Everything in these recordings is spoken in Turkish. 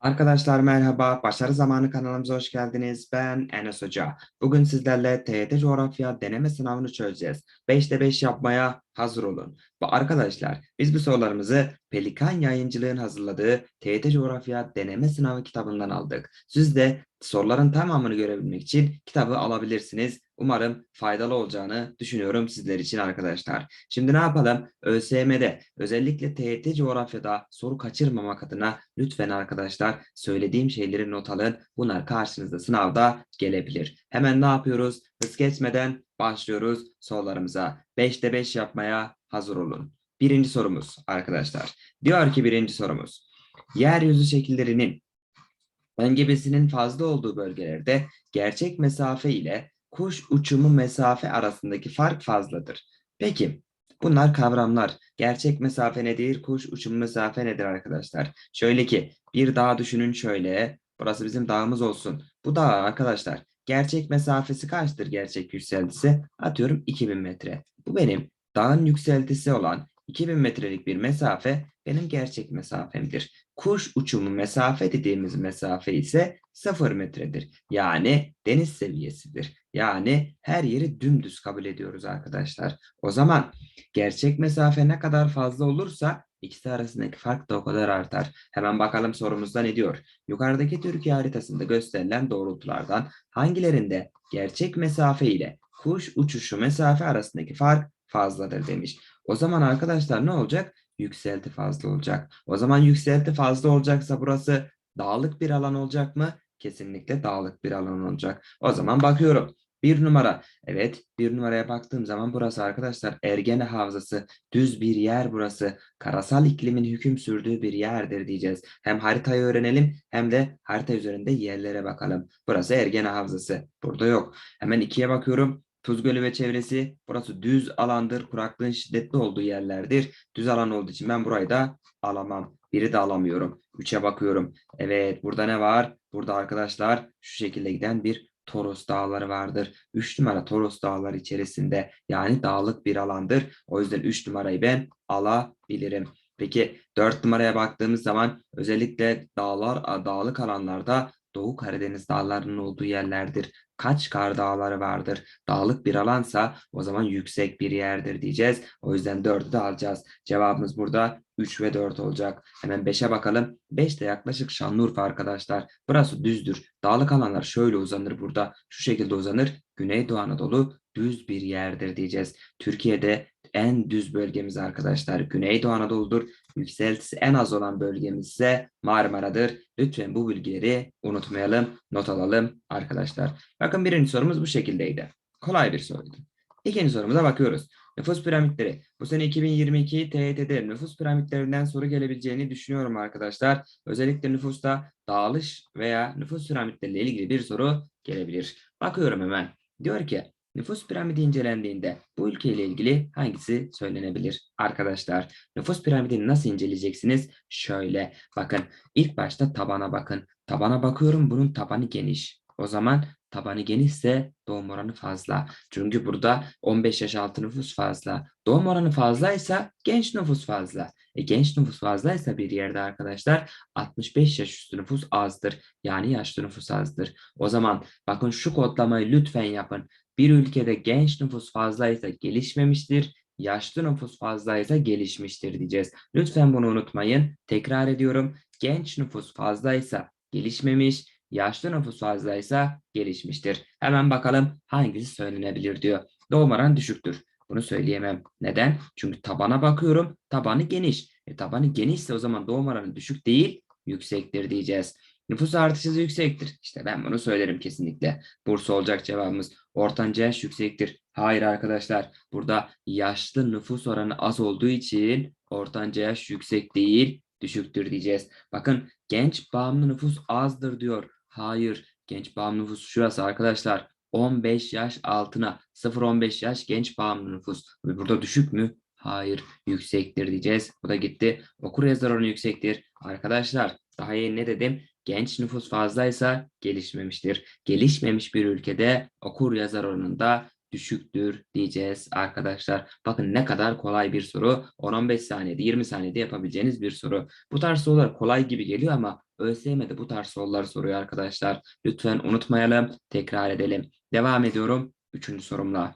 Arkadaşlar merhaba, Başarı Zamanı kanalımıza hoş geldiniz. Ben Enes Hoca. Bugün sizlerle TYT Coğrafya deneme sınavını çözeceğiz. 5'te 5 yapmaya hazır olun. Bu arkadaşlar biz bu sorularımızı Pelikan Yayıncılığın hazırladığı TYT Coğrafya deneme sınavı kitabından aldık. Siz de soruların tamamını görebilmek için kitabı alabilirsiniz. Umarım faydalı olacağını düşünüyorum sizler için arkadaşlar. Şimdi ne yapalım? ÖSYM'de özellikle TYT coğrafyada soru kaçırmamak adına lütfen arkadaşlar söylediğim şeyleri not alın. Bunlar karşınızda sınavda gelebilir. Hemen ne yapıyoruz? Hız geçmeden başlıyoruz sorularımıza. 5'te 5 yapmaya hazır olun. Birinci sorumuz arkadaşlar. Diyor ki birinci sorumuz. Yeryüzü şekillerinin engebesinin fazla olduğu bölgelerde gerçek mesafe ile kuş uçumu mesafe arasındaki fark fazladır. Peki bunlar kavramlar. Gerçek mesafe nedir? Kuş uçumu mesafe nedir arkadaşlar? Şöyle ki bir dağ düşünün şöyle. Burası bizim dağımız olsun. Bu dağ arkadaşlar gerçek mesafesi kaçtır gerçek yükseltisi? Atıyorum 2000 metre. Bu benim dağın yükseltisi olan 2000 metrelik bir mesafe benim gerçek mesafemdir. Kuş uçumu mesafe dediğimiz mesafe ise 0 metredir. Yani deniz seviyesidir. Yani her yeri dümdüz kabul ediyoruz arkadaşlar. O zaman gerçek mesafe ne kadar fazla olursa ikisi arasındaki fark da o kadar artar. Hemen bakalım sorumuzda ne diyor? Yukarıdaki Türkiye haritasında gösterilen doğrultulardan hangilerinde gerçek mesafe ile kuş uçuşu mesafe arasındaki fark fazladır demiş. O zaman arkadaşlar ne olacak? Yükselti fazla olacak. O zaman yükselti fazla olacaksa burası dağlık bir alan olacak mı? Kesinlikle dağlık bir alan olacak. O zaman bakıyorum. Bir numara. Evet bir numaraya baktığım zaman burası arkadaşlar Ergene Havzası. Düz bir yer burası. Karasal iklimin hüküm sürdüğü bir yerdir diyeceğiz. Hem haritayı öğrenelim hem de harita üzerinde yerlere bakalım. Burası Ergene Havzası. Burada yok. Hemen ikiye bakıyorum. Tuz Gölü ve çevresi burası düz alandır. Kuraklığın şiddetli olduğu yerlerdir. Düz alan olduğu için ben burayı da alamam. Biri de alamıyorum. Üçe bakıyorum. Evet burada ne var? Burada arkadaşlar şu şekilde giden bir Toros dağları vardır. 3 numara Toros dağları içerisinde yani dağlık bir alandır. O yüzden 3 numarayı ben alabilirim. Peki 4 numaraya baktığımız zaman özellikle dağlar dağlık alanlarda Doğu Karadeniz dağlarının olduğu yerlerdir. Kaç kar dağları vardır? Dağlık bir alansa o zaman yüksek bir yerdir diyeceğiz. O yüzden 4'ü de alacağız. Cevabımız burada 3 ve 4 olacak. Hemen 5'e bakalım. 5 de yaklaşık Şanlıurfa arkadaşlar. Burası düzdür. Dağlık alanlar şöyle uzanır burada. Şu şekilde uzanır. Güneydoğu Anadolu düz bir yerdir diyeceğiz. Türkiye'de en düz bölgemiz arkadaşlar Güneydoğu Anadolu'dur. Yükseltisi en az olan bölgemiz ise Marmara'dır. Lütfen bu bilgileri unutmayalım, not alalım arkadaşlar. Bakın birinci sorumuz bu şekildeydi. Kolay bir soruydu. İkinci sorumuza bakıyoruz. Nüfus piramitleri. Bu sene 2022 TYT'de nüfus piramitlerinden soru gelebileceğini düşünüyorum arkadaşlar. Özellikle nüfusta dağılış veya nüfus piramitleriyle ilgili bir soru gelebilir. Bakıyorum hemen. Diyor ki Nüfus piramidi incelendiğinde bu ülkeyle ilgili hangisi söylenebilir? Arkadaşlar nüfus piramidini nasıl inceleyeceksiniz? Şöyle bakın ilk başta tabana bakın. Tabana bakıyorum bunun tabanı geniş. O zaman tabanı genişse doğum oranı fazla. Çünkü burada 15 yaş altı nüfus fazla. Doğum oranı fazlaysa genç nüfus fazla. E, genç nüfus fazlaysa bir yerde arkadaşlar 65 yaş üstü nüfus azdır. Yani yaşlı nüfus azdır. O zaman bakın şu kodlamayı lütfen yapın. Bir ülkede genç nüfus fazlaysa gelişmemiştir, yaşlı nüfus fazlaysa gelişmiştir diyeceğiz. Lütfen bunu unutmayın. Tekrar ediyorum. Genç nüfus fazlaysa gelişmemiş, yaşlı nüfus fazlaysa gelişmiştir. Hemen bakalım hangisi söylenebilir diyor. Doğum oranı düşüktür. Bunu söyleyemem. Neden? Çünkü tabana bakıyorum. Tabanı geniş. E, tabanı genişse o zaman doğum oranı düşük değil, yüksektir diyeceğiz. Nüfus artışı yüksektir. İşte ben bunu söylerim kesinlikle. Bursa olacak cevabımız. Ortanca yaş yüksektir. Hayır arkadaşlar. Burada yaşlı nüfus oranı az olduğu için ortanca yaş yüksek değil, düşüktür diyeceğiz. Bakın genç bağımlı nüfus azdır diyor. Hayır. Genç bağımlı nüfus şurası arkadaşlar. 15 yaş altına 0-15 yaş genç bağımlı nüfus. Burada düşük mü? Hayır. Yüksektir diyeceğiz. Bu da gitti. Okur yazar oranı yüksektir. Arkadaşlar daha iyi ne dedim? Genç nüfus fazlaysa gelişmemiştir. Gelişmemiş bir ülkede okur yazar oranında düşüktür diyeceğiz arkadaşlar. Bakın ne kadar kolay bir soru. 10-15 saniyede 20 saniyede yapabileceğiniz bir soru. Bu tarz sorular kolay gibi geliyor ama ÖSYM'de bu tarz sorular soruyor arkadaşlar. Lütfen unutmayalım, tekrar edelim. Devam ediyorum üçüncü sorumla.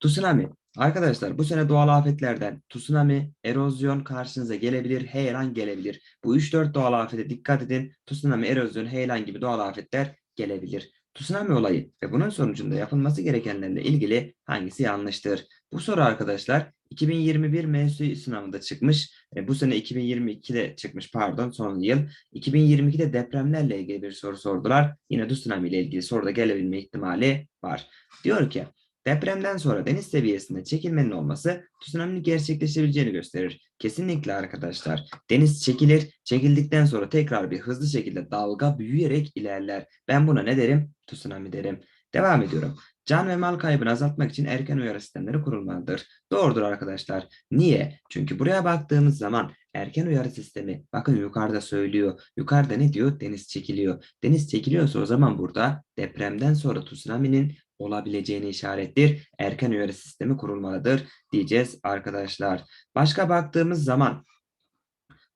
Tsunami. Arkadaşlar bu sene doğal afetlerden tsunami, erozyon karşınıza gelebilir, heyelan gelebilir. Bu 3-4 doğal afete dikkat edin. Tsunami, erozyon, heyelan gibi doğal afetler gelebilir. Tsunami olayı ve bunun sonucunda yapılması gerekenlerle ilgili hangisi yanlıştır? Bu soru arkadaşlar 2021 MSÜ sınavında çıkmış. E, bu sene 2022'de çıkmış pardon son yıl. 2022'de depremlerle ilgili bir soru sordular. Yine tsunami ile ilgili soruda gelebilme ihtimali var. Diyor ki Depremden sonra deniz seviyesinde çekilmenin olması tsunami'nin gerçekleşebileceğini gösterir. Kesinlikle arkadaşlar. Deniz çekilir, çekildikten sonra tekrar bir hızlı şekilde dalga büyüyerek ilerler. Ben buna ne derim? Tsunami derim. Devam ediyorum. Can ve mal kaybını azaltmak için erken uyarı sistemleri kurulmalıdır. Doğrudur arkadaşlar. Niye? Çünkü buraya baktığımız zaman erken uyarı sistemi bakın yukarıda söylüyor. Yukarıda ne diyor? Deniz çekiliyor. Deniz çekiliyorsa o zaman burada depremden sonra tsunami'nin olabileceğini işarettir. Erken uyarı sistemi kurulmalıdır diyeceğiz arkadaşlar. Başka baktığımız zaman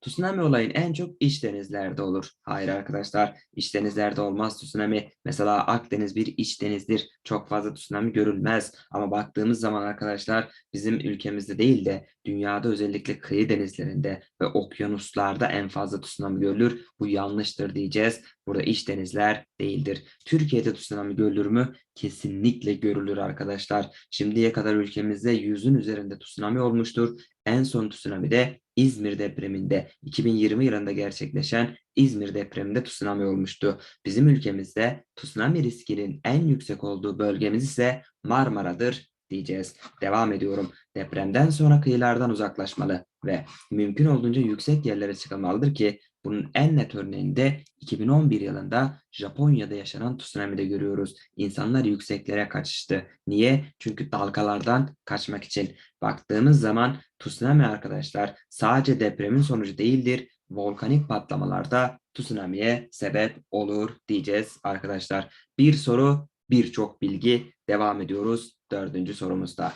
Tsunami olayın en çok iç denizlerde olur. Hayır arkadaşlar, iç denizlerde olmaz tsunami. Mesela Akdeniz bir iç denizdir. Çok fazla tsunami görülmez. Ama baktığımız zaman arkadaşlar bizim ülkemizde değil de dünyada özellikle kıyı denizlerinde ve okyanuslarda en fazla tsunami görülür. Bu yanlıştır diyeceğiz. Burada iç denizler değildir. Türkiye'de tsunami görülür mü? Kesinlikle görülür arkadaşlar. Şimdiye kadar ülkemizde yüzün üzerinde tsunami olmuştur. En son tsunami de İzmir depreminde 2020 yılında gerçekleşen İzmir depreminde tsunami olmuştu. Bizim ülkemizde tsunami riskinin en yüksek olduğu bölgemiz ise Marmara'dır diyeceğiz. Devam ediyorum. Depremden sonra kıyılardan uzaklaşmalı ve mümkün olduğunca yüksek yerlere çıkılmalıdır ki bunun en net örneğini de 2011 yılında Japonya'da yaşanan tsunami'de görüyoruz. İnsanlar yükseklere kaçıştı. Niye? Çünkü dalgalardan kaçmak için. Baktığımız zaman tsunami arkadaşlar sadece depremin sonucu değildir. Volkanik patlamalarda tsunami'ye sebep olur diyeceğiz arkadaşlar. Bir soru, birçok bilgi. Devam ediyoruz dördüncü sorumuzda.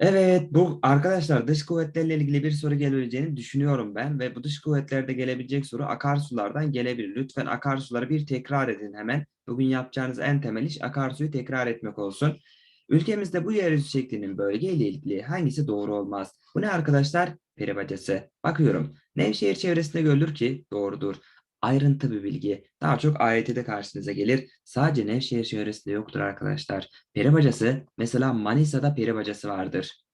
Evet bu arkadaşlar dış kuvvetlerle ilgili bir soru gelebileceğini düşünüyorum ben ve bu dış kuvvetlerde gelebilecek soru akarsulardan gelebilir. Lütfen akarsuları bir tekrar edin hemen. Bugün yapacağınız en temel iş akarsuyu tekrar etmek olsun. Ülkemizde bu yeryüzü şeklinin bölgeyle ilgili hangisi doğru olmaz? Bu ne arkadaşlar? Peri bacası. Bakıyorum. Nevşehir çevresinde görülür ki doğrudur. Ayrıntı bir bilgi. Daha çok AYT'de karşınıza gelir. Sadece Nevşehir çevresinde yoktur arkadaşlar. Peri bacası mesela Manisa'da peri bacası vardır.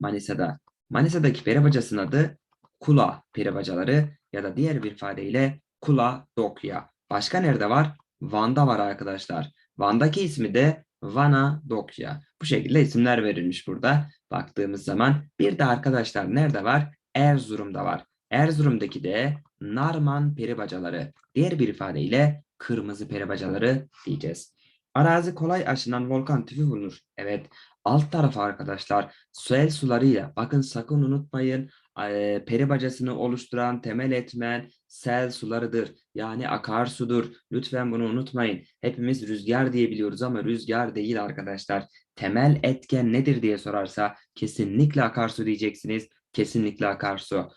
Manisa'da. Manisa'daki peri bacasının adı Kula peri bacaları ya da diğer bir ifadeyle Kula Dokya. Başka nerede var? Van'da var arkadaşlar. Van'daki ismi de Vana Dokya. Bu şekilde isimler verilmiş burada baktığımız zaman. Bir de arkadaşlar nerede var? Erzurum'da var. Erzurum'daki de Narman peribacaları. Diğer bir ifadeyle kırmızı peribacaları diyeceğiz. Arazi kolay aşınan volkan tüpü bulunur. Evet. Alt tarafı arkadaşlar sel sularıyla bakın sakın unutmayın e, peri bacasını oluşturan temel etmen sel sularıdır. Yani akarsudur. Lütfen bunu unutmayın. Hepimiz rüzgar diye biliyoruz ama rüzgar değil arkadaşlar. Temel etken nedir diye sorarsa kesinlikle akarsu diyeceksiniz. Kesinlikle akarsu.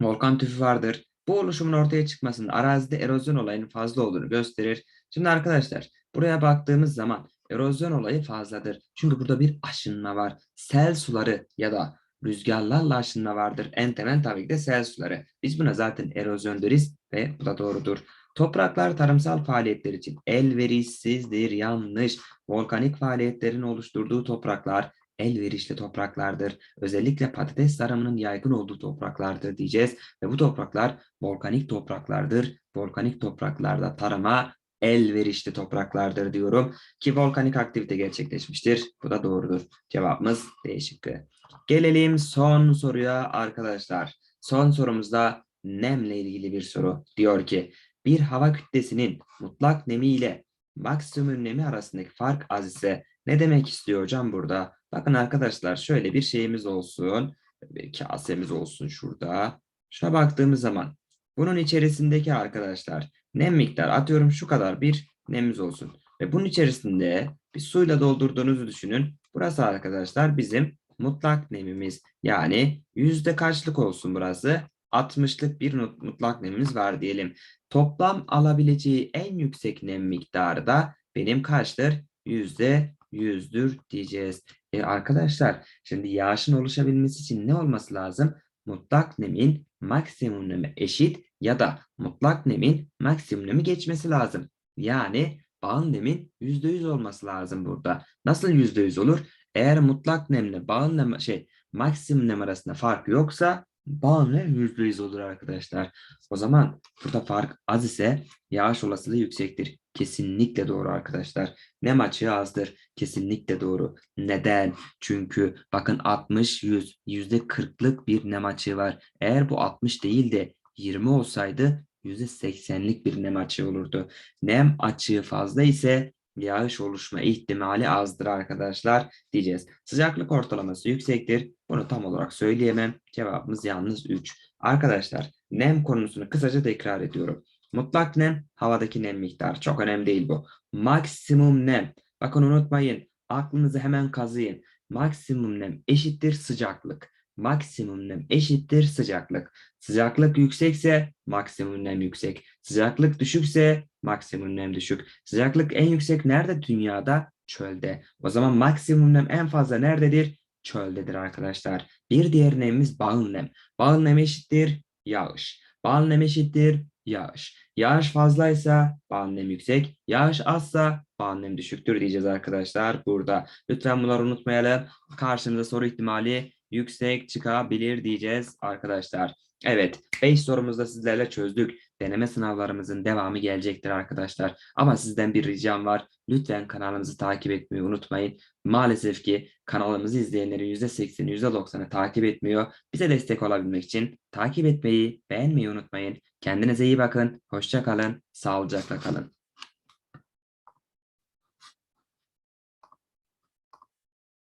Volkan tüfü vardır. Bu oluşumun ortaya çıkmasında arazide erozyon olayının fazla olduğunu gösterir. Şimdi arkadaşlar buraya baktığımız zaman erozyon olayı fazladır. Çünkü burada bir aşınma var. Sel suları ya da rüzgarlarla aşınma vardır. En temel tabii ki de sel suları. Biz buna zaten erozyon deriz ve bu da doğrudur. Topraklar tarımsal faaliyetler için elverişsizdir, yanlış. Volkanik faaliyetlerin oluşturduğu topraklar elverişli topraklardır. Özellikle patates tarımının yaygın olduğu topraklardır diyeceğiz. Ve bu topraklar volkanik topraklardır. Volkanik topraklarda tarıma elverişli topraklardır diyorum. Ki volkanik aktivite gerçekleşmiştir. Bu da doğrudur. Cevabımız D şıkkı. Gelelim son soruya arkadaşlar. Son sorumuzda nemle ilgili bir soru. Diyor ki bir hava kütlesinin mutlak nemi ile maksimum nemi arasındaki fark az ise ne demek istiyor hocam burada? Bakın arkadaşlar şöyle bir şeyimiz olsun. Bir kasemiz olsun şurada. Şuna baktığımız zaman bunun içerisindeki arkadaşlar nem miktarı atıyorum şu kadar bir nemimiz olsun. Ve bunun içerisinde bir suyla doldurduğunuzu düşünün. Burası arkadaşlar bizim mutlak nemimiz. Yani yüzde kaçlık olsun burası? 60'lık bir mutlak nemimiz var diyelim. Toplam alabileceği en yüksek nem miktarı da benim kaçtır? Yüzde yüzdür diyeceğiz. E arkadaşlar şimdi yağışın oluşabilmesi için ne olması lazım? Mutlak nemin maksimum neme eşit ya da mutlak nemin maksimum nemi geçmesi lazım. Yani bağın nemin %100 olması lazım burada. Nasıl %100 olur? Eğer mutlak nemle bağın nem şey maksimum nem arasında fark yoksa bağın nem %100 olur arkadaşlar. O zaman burada fark az ise yağış olasılığı yüksektir. Kesinlikle doğru arkadaşlar. Nem açığı azdır. Kesinlikle doğru. Neden? Çünkü bakın 60 100 yüzde 40'lık bir nem açığı var. Eğer bu 60 değil de 20 olsaydı yüzde 80'lik bir nem açığı olurdu. Nem açığı fazla ise yağış oluşma ihtimali azdır arkadaşlar diyeceğiz. Sıcaklık ortalaması yüksektir. Bunu tam olarak söyleyemem. Cevabımız yalnız 3. Arkadaşlar nem konusunu kısaca tekrar ediyorum. Mutlak nem havadaki nem miktarı. Çok önemli değil bu. Maksimum nem. Bakın unutmayın. Aklınızı hemen kazıyın. Maksimum nem eşittir sıcaklık. Maksimum nem eşittir sıcaklık. Sıcaklık yüksekse maksimum nem yüksek. Sıcaklık düşükse maksimum nem düşük. Sıcaklık en yüksek nerede dünyada? Çölde. O zaman maksimum nem en fazla nerededir? Çöldedir arkadaşlar. Bir diğer nemimiz bağın nem. Bağın nem eşittir yağış. Bağın nem eşittir yağış. Yağış fazlaysa bağın nem yüksek. Yağış azsa bağın nem düşüktür diyeceğiz arkadaşlar burada. Lütfen bunları unutmayalım. Karşımıza soru ihtimali yüksek çıkabilir diyeceğiz arkadaşlar. Evet, 5 sorumuzda sizlerle çözdük. Deneme sınavlarımızın devamı gelecektir arkadaşlar. Ama sizden bir ricam var. Lütfen kanalımızı takip etmeyi unutmayın. Maalesef ki kanalımızı izleyenlerin %80'i %90'ı takip etmiyor. Bize destek olabilmek için takip etmeyi, beğenmeyi unutmayın. Kendinize iyi bakın. Hoşça kalın. Sağlıcakla kalın.